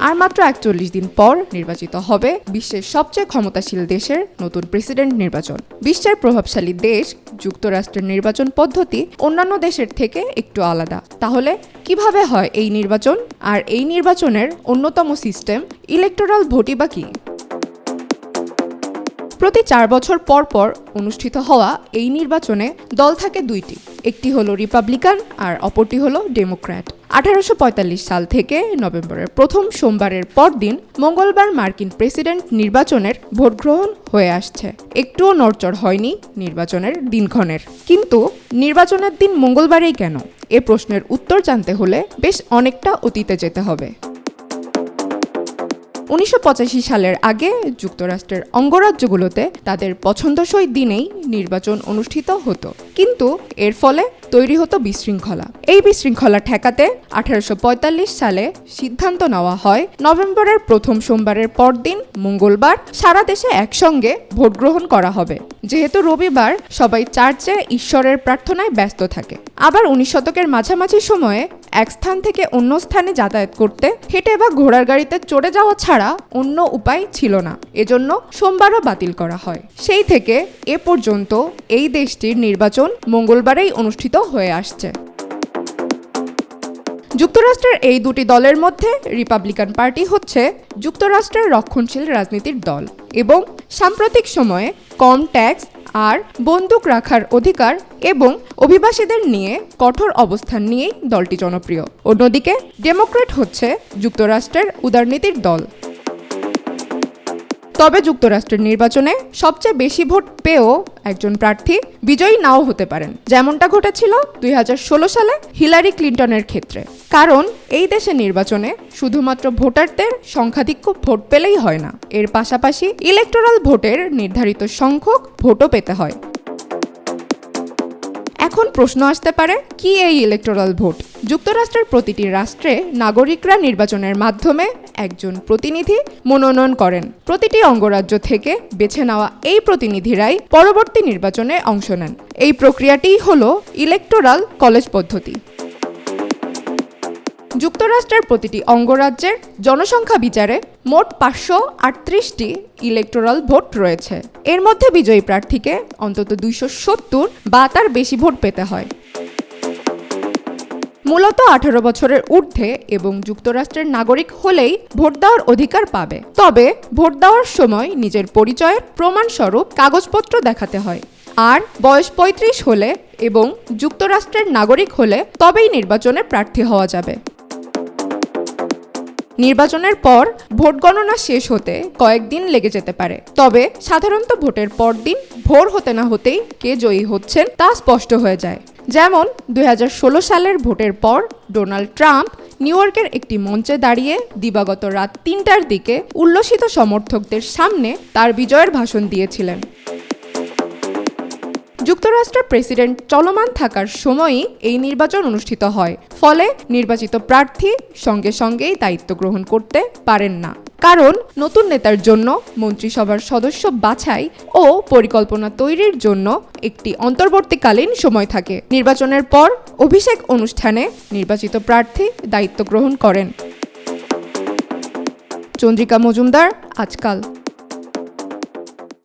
আর মাত্র একচল্লিশ দিন পর নির্বাচিত হবে বিশ্বের সবচেয়ে ক্ষমতাশীল দেশের নতুন প্রেসিডেন্ট নির্বাচন। বিশ্বের প্রভাবশালী দেশ, যুক্তরাষ্ট্রের নির্বাচন পদ্ধতি অন্যান্য দেশের থেকে একটু আলাদা। তাহলে কীভাবে হয় এই নির্বাচন? আর এই নির্বাচনের অন্যতম সিস্টেম ইলেকটোরাল ভোটই বা কি? প্রতি চার বছর পর পর অনুষ্ঠিত হওয়া এই নির্বাচনে দল থাকে দুইটি। একটি হলো রিপাবলিকান আর অপরটি হলো ডেমোক্র্যাট। আঠারোশো পঁয়তাল্লিশ সাল থেকে নভেম্বরের প্রথম সোমবারের পরদিন মঙ্গলবার মার্কিন প্রেসিডেন্ট নির্বাচনের ভোট গ্রহণ হয়ে আসছে। একটুও নড়চড় হয়নি নির্বাচনের দিনক্ষণের। কিন্তু নির্বাচনের দিন মঙ্গলবারেই কেন? এ প্রশ্নের উত্তর জানতে হলে বেশ অনেকটা অতীতে যেতে হবে। উনিশশো পঁচাশি সালের আগে যুক্তরাষ্ট্রের অঙ্গরাজ্যগুলোতে তাদের পছন্দসই দিনেই নির্বাচন অনুষ্ঠিত হতো। কিন্তু এর ফলে তৈরি হতো বিশৃঙ্খলা। এই বিশৃঙ্খলা ঠেকাতে আঠারোশো পঁয়তাল্লিশ সালে সিদ্ধান্ত নেওয়া হয়, নভেম্বরের প্রথম সোমবারের পরদিন মঙ্গলবার সারা দেশে একসঙ্গে ভোট গ্রহণ করা হবে। যেহেতু রবিবার সবাই চার্চে ঈশ্বরের প্রার্থনায় ব্যস্ত থাকে। আবার উনিশ শতকের মাঝামাঝি সময়ে এক স্থান থেকে অন্য স্থানে যাতায়াত করতে, হেঁটে বা ঘোড়ার গাড়িতে চড়ে যাওয়া ছাড়া অন্য উপায় ছিল না। এজন্য সোমবারও বাতিল করা হয়। সেই থেকে এ পর্যন্ত এই দেশটির নির্বাচন মঙ্গলবারেই অনুষ্ঠিত হয়ে আসছে। যুক্তরাষ্ট্রের এই দুটি দলের মধ্যে রিপাবলিকান পার্টি হচ্ছে যুক্তরাষ্ট্রের রক্ষণশীল রাজনীতির দল এবং সাম্প্রতিক সময়ে কম ট্যাক্স আর বন্দুক রাখার অধিকার এবং অভিবাসীদের নিয়ে কঠোর অবস্থান নিয়েই দলটি জনপ্রিয়। অন্যদিকে ডেমোক্রেট হচ্ছে যুক্তরাষ্ট্রের উদারনীতির দল। তবে যুক্তরাষ্ট্রের নির্বাচনে সবচেয়ে বেশি ভোট পেয়েও একজন প্রার্থী বিজয়ী নাও হতে পারেন। যেমনটা ঘটেছিল দুই হাজার ষোলো সালে হিলারি ক্লিন্টনের ক্ষেত্রে। কারণ এই দেশের নির্বাচনে শুধুমাত্র ভোটারদের সংখ্যাধিক্য ভোট পেলেই হয় না, এর পাশাপাশি ইলেকটোরাল ভোটের নির্ধারিত সংখ্যক ভোটও পেতে হয়। এখন প্রশ্ন আসতে পারে, কি এই ইলেকটোরাল ভোট যুক্তরাষ্ট্রের প্রতিটি রাষ্ট্রে নাগরিকরা নির্বাচনের মাধ্যমে একজন প্রতিনিধি মনোনয়ন করেন। প্রতিটি অঙ্গরাজ্য থেকে বেছে নেওয়া এই প্রতিনিধিরাই পরবর্তী নির্বাচনে অংশ নেন। এই প্রক্রিয়াটিই হল ইলেকটোরাল কলেজ পদ্ধতি। যুক্তরাষ্ট্রের প্রতিটি অঙ্গরাজ্যের জনসংখ্যা বিচারে মোট পাঁচশো আটত্রিশটি ইলেকটোরাল ভোট রয়েছে। এর মধ্যে বিজয়ী প্রার্থীকে অন্তত দুইশো সত্তর বা তার বেশি ভোট পেতে হয়। মূলত আঠারো বছরের ঊর্ধ্বে এবং যুক্তরাষ্ট্রের নাগরিক হলেই ভোট দেওয়ার অধিকার পাবে। তবে ভোট দেওয়ার সময় নিজের পরিচয়ের প্রমাণস্বরূপ কাগজপত্র দেখাতে হয়। আর বয়স পঁয়ত্রিশ হলে এবং যুক্তরাষ্ট্রের নাগরিক হলে তবেই নির্বাচনে প্রার্থী হওয়া যাবে। নির্বাচনের পর ভোট গণনা শেষ হতে কয়েকদিন লেগে যেতে পারে। তবে সাধারণত ভোটের পর দিন ভোর হতে না হতেই কে জয়ী হচ্ছেন তা স্পষ্ট হয়ে যায়। যেমন দু হাজার ষোলো সালের ভোটের পর ডোনাল্ড ট্রাম্প নিউ ইয়র্কের একটি মঞ্চে দাঁড়িয়ে দিবাগত রাত তিনটার দিকে উল্লসিত সমর্থকদের সামনে তার বিজয়ের ভাষণ দিয়েছিলেন। যুক্তরাষ্ট্রের প্রেসিডেন্ট চলমান থাকার সময়ই এই নির্বাচন অনুষ্ঠিত হয়। ফলে নির্বাচিত প্রার্থী সঙ্গে সঙ্গেই দায়িত্ব গ্রহণ করতে পারেন না। কারণ নতুন নেতার জন্য, মন্ত্রিসভার সদস্য বাছাই ও পরিকল্পনা তৈরির জন্য একটি অন্তর্বর্তীকালীন সময় থাকে। নির্বাচনের পর অভিষেক অনুষ্ঠানে নির্বাচিত প্রার্থী দায়িত্ব গ্রহণ করেন। চন্দ্রিকা মজুমদার, আজকাল।